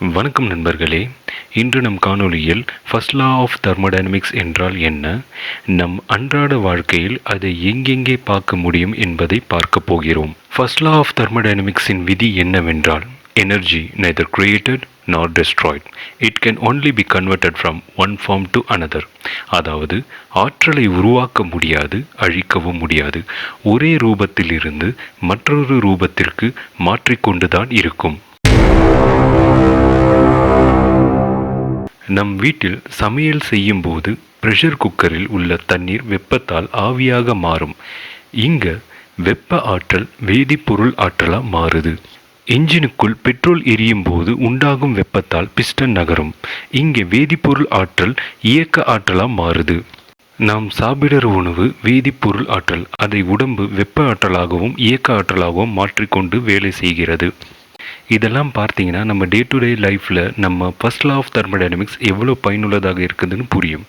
வணக்கம் நண்பர்களே. இன்று நம் காணொளியில் ஃபர்ஸ்ட் லா ஆஃப் தெர்மோடைனமிக்ஸ் என்றால் என்ன? நம் அன்றாட வாழ்க்கையில் அதை எங்கெங்கே பார்க்க முடியும் என்பதை பார்க்க போகிறோம். ஃபர்ஸ்ட் லா ஆஃப் தெர்மோடைனமிக்ஸின் விதி என்னவென்றால் energy neither created not destroyed it can only be converted from one form to another அதாவது ஆற்றலை உருவாக்க முடியாது அழிக்கவும் முடியாது. ஒரே ரூபத்திலிருந்து மற்றொரு ரூபத்திற்கு மாற்றிக்கொண்டுதான் இருக்கும். நம் வீட்டில் சமையல் செய்யும் போது ப்ரெஷர் குக்கரில் உள்ள தண்ணீர் வெப்பத்தால் ஆவியாக மாறும். இங்க வெப்ப ஆற்றல் வேதிப்பொருள் ஆற்றலாக மாறுது. என்ஜினுக்குள் பெட்ரோல் எரியும் போது உண்டாகும் வெப்பத்தால் பிஸ்டன் நகரும். இங்கே வேதிப்பொருள் ஆற்றல் இயக்க ஆற்றலாக மாறுது. நாம் சாப்பிடுற உணவு வேதிப்பொருள் ஆற்றல் அதை உடம்பு வெப்ப ஆற்றலாகவும் இயக்க ஆற்றலாகவும் மாற்றிக்கொண்டு வேலை செய்கிறது. இதெல்லாம் பார்த்தீங்கன்னா நம்ம டே டு டே லைஃப்பில் நம்ம ஃபர்ஸ்ட் லா ஆஃப் தெர்மோடைனமிக்ஸ் எவ்வளோ பயனுள்ளதாக இருக்குதுன்னு புரியும்.